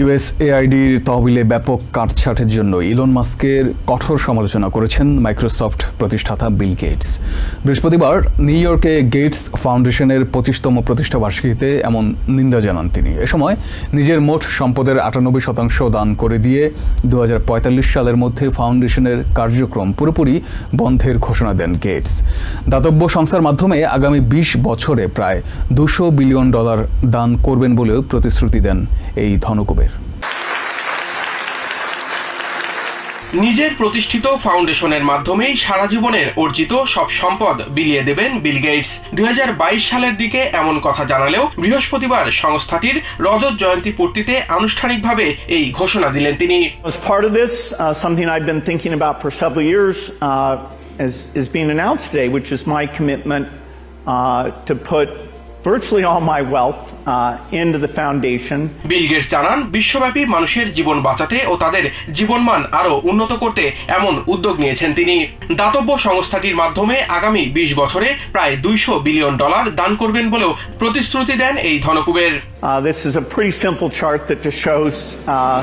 ইউএসএআইডির তহবিলে ব্যাপক কাটছাটের জন্য ইলন মাস্কের কঠোর সমালোচনা করেছেন মাইক্রোসফট প্রতিষ্ঠাতা বিল গেটস। বৃহস্পতিবার নিউ ইয়র্কে গেটস ফাউন্ডেশনের পঁচিশতম প্রতিষ্ঠা বার্ষিকীতে এমন নিন্দা জানান তিনি। এ সময় নিজের মোট সম্পদের আটানব্বই শতাংশ দান করে দিয়ে দু হাজার পঁয়তাল্লিশ সালের মধ্যে ফাউন্ডেশনের কার্যক্রম পুরোপুরি বন্ধের ঘোষণা দেন গেটস। দাতব্য সংস্থার মাধ্যমে আগামী বিশ বছরে প্রায় দুশো বিলিয়ন ডলার দান করবেন বলেও প্রতিশ্রুতি দেন এই ধনকুবের। নিজের প্রতিষ্ঠিত ফাউন্ডেশনের মাধ্যমেই সারা জীবনের অর্জিত সব সম্পদ বিলিয়ে দেবেন বিল গেটস। দুই সালের দিকে এমন কথা জানালেও বৃহস্পতিবার সংস্থাটির রজত জয়ন্তী পূর্তিতে আনুষ্ঠানিকভাবে এই ঘোষণা দিলেন তিনি। Uh, to put virtually all my wealth uh, into the foundation. Bill Gates জানান বিশ্বব্যাপী মানুষের জীবন বাঁচাতে ও তাদের জীবনমান আরও উন্নত করতে এমন উদ্যোগ নিয়েছেন তিনি দাতব্য সংস্থাটির মাধ্যমে আগামী বিশ বছরে প্রায় দুইশো বিলিয়ন ডলার দান করবেন বলেও প্রতিশ্রুতি দেন এই ধনকুবের Uh, this is a pretty simple chart that just shows, uh,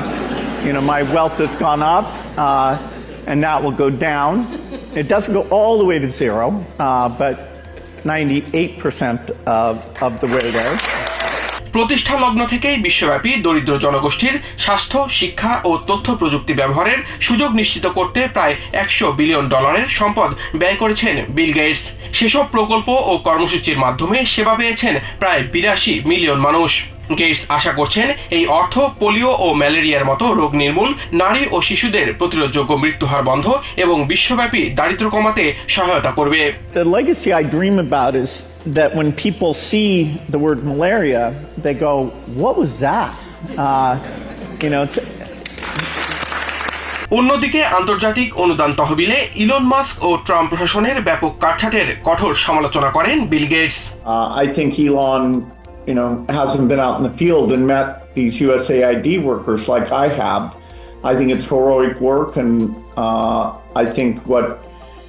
you know, my wealth has gone up uh, and now it will go down. It doesn't go all the way to zero, uh, but 98% of, of the way there. প্রতিষ্ঠা লগ্ন থেকেই বিশ্বব্যাপী দরিদ্র জনগোষ্ঠীর স্বাস্থ্য শিক্ষা ও তথ্য প্রযুক্তি ব্যবহারের সুযোগ নিশ্চিত করতে প্রায় একশো বিলিয়ন ডলারের সম্পদ ব্যয় করেছেন বিল গেটস সেসব প্রকল্প ও কর্মসূচির মাধ্যমে সেবা পেয়েছেন প্রায় বিরাশি মিলিয়ন মানুষ গেটস আশা করছেন এই অর্থ পোলিও ও ম্যালেরিয়ার মতো রোগ নির্মূল নারী ও শিশুদের প্রতিরোধযোগ্য মৃত্যুহার বন্ধ এবং বিশ্বব্যাপী দারিদ্র্য কমাতে সহায়তা করবে The legacy I dream about is that when people see the word malaria, they go, What was that? Uh, you know, it's, অন্যদিকে আন্তর্জাতিক অনুদান তহবিলে ইলন মাস্ক ও ট্রাম্প প্রশাসনের ব্যাপক কাটছাটের কঠোর সমালোচনা করেন Bill Gates I think Elon, you know, hasn't been out in the field and met these USAID workers like I have. I think it's heroic work, and uh, I think what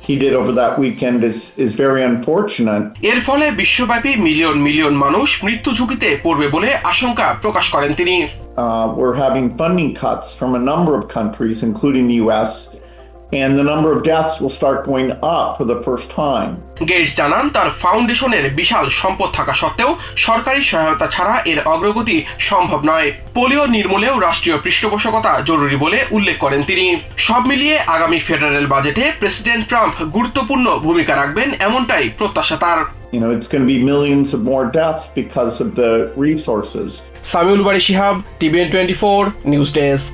he did over that weekend is is very unfortunate. এর ফলে বিশ্বব্যাপী million million মানুষ মৃত্যু ঝুঁকিতে পড়বে বলে আশঙ্কা প্রকাশ করেন তিনি Uh, we're having funding cuts from a number of countries, including the U.S., and the number of deaths will start going up for the first time. Gates জানান তার ফাউন্ডেশনের বিশাল সম্পদ থাকা সত্ত্বেও সরকারি সহায়তা ছাড়া এর অগ্রগতি সম্ভব নয় পোলিও নির্মূলেও রাষ্ট্রীয় পৃষ্ঠপোষকতা জরুরি বলে উল্লেখ করেন তিনি সব মিলিয়ে আগামী ফেডারেল বাজেটে প্রেসিডেন্ট ট্রাম্প গুরুত্বপূর্ণ ভূমিকা রাখবেন এমনটাই প্রত্যাশা তার You know, it's going to be millions of more deaths because of the resources. Samiul বাড়ি Shihab TVN twenty four news desk